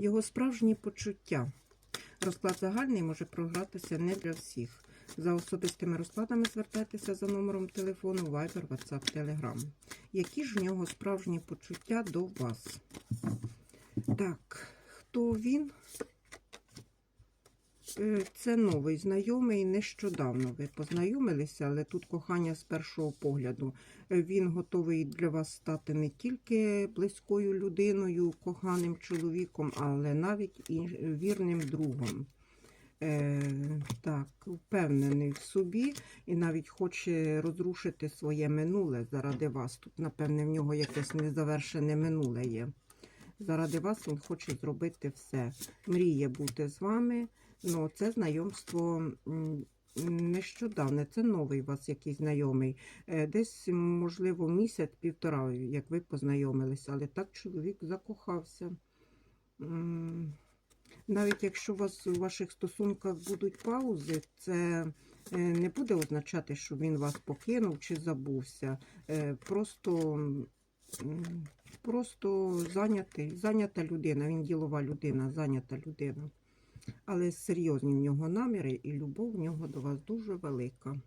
Його справжні почуття. Розклад загальний може програтися не для всіх. За особистими розкладами звертайтеся за номером телефону Viber, WhatsApp, Telegram. Які ж в нього справжні почуття до вас? Так, хто він? Е, Це новий знайомий. Нещодавно ви познайомилися, але тут кохання з першого погляду. Е, Він готовий для вас стати не тільки близькою людиною, коханим чоловіком, але навіть і вірним другом. Е, так, впевнений в собі і навіть хоче розрушити своє минуле заради вас. Тут, напевне, в нього якесь незавершене минуле є. Заради вас він хоче зробити все. Мріє бути з вами. Ну, це знайомство нещодавне, це новий у вас якийсь знайомий. Е, Десь, можливо, місяць-півтора, як ви познайомилися, але так чоловік закохався. Навіть якщо у вас у ваших стосунках будуть паузи, це е, не буде означати, що він вас покинув чи забувся. Е, Просто, просто зайнятий, зайнята людина, він ділова людина, зайнята людина. Але серйозні в нього наміри і любов в нього до вас дуже велика.